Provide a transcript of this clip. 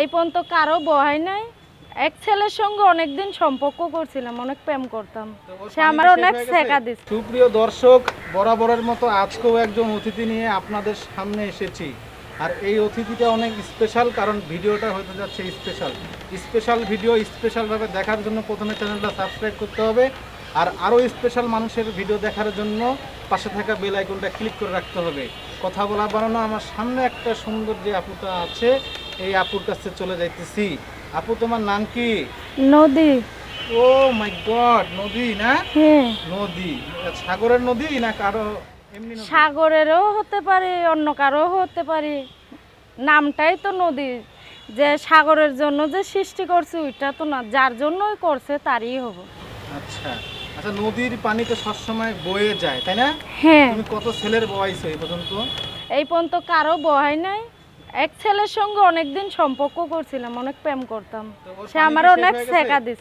এই পর্যন্ত কারও বহাই নাই। এক ছেলের সঙ্গে অনেকদিন সম্পর্ক করছিলাম অনেক প্রেম করতাম। সে আমার অনেক শেখা দিচ্ছে সুপ্রিয় দর্শক বরাবরের মতো আজকেও একজন অতিথি নিয়ে আপনাদের সামনে এসেছি। আর এই অতিথিটা অনেক স্পেশাল কারণ ভিডিওটা হতে যাচ্ছে স্পেশাল স্পেশাল ভিডিও স্পেশালভাবে দেখার জন্য প্রথমে চ্যানেলটা সাবস্ক্রাইব করতে হবে। আর আরও স্পেশাল মানুষের ভিডিও দেখার জন্য পাশে থাকা বেল আইকনটা ক্লিক করে রাখতে হবে। কথা বলা বানানো আমার সামনে একটা সুন্দর যে আপুটা আছে এই আপুর কাছে চলে যাইতেছি। আপু তোমার নাম কি? নদী। ও মাই গড নদী না? হ্যাঁ। নদী। সাগরের নদী না কারও এমনি? সাগরেরও হতে পারে অন্য কারও হতে পারে। নামটাই তো নদী। যে সাগরের জন্য যে সৃষ্টি করছে ওইটা তো না যার জন্যই করছে তারই হব। আচ্ছা। আচ্ছা নদীর পানি তো সবসময় বয়ে যায় তাই না? হ্যাঁ। তুমি কত ছেলের বয়স এই পর্যন্ত? এই পর্যন্ত কারও বয় নাই। এক ছেলের সঙ্গে অনেকদিন সম্পর্ক করছিলাম অনেক প্রেম করতাম। সে আমার অনেক শেখা দিচ্ছে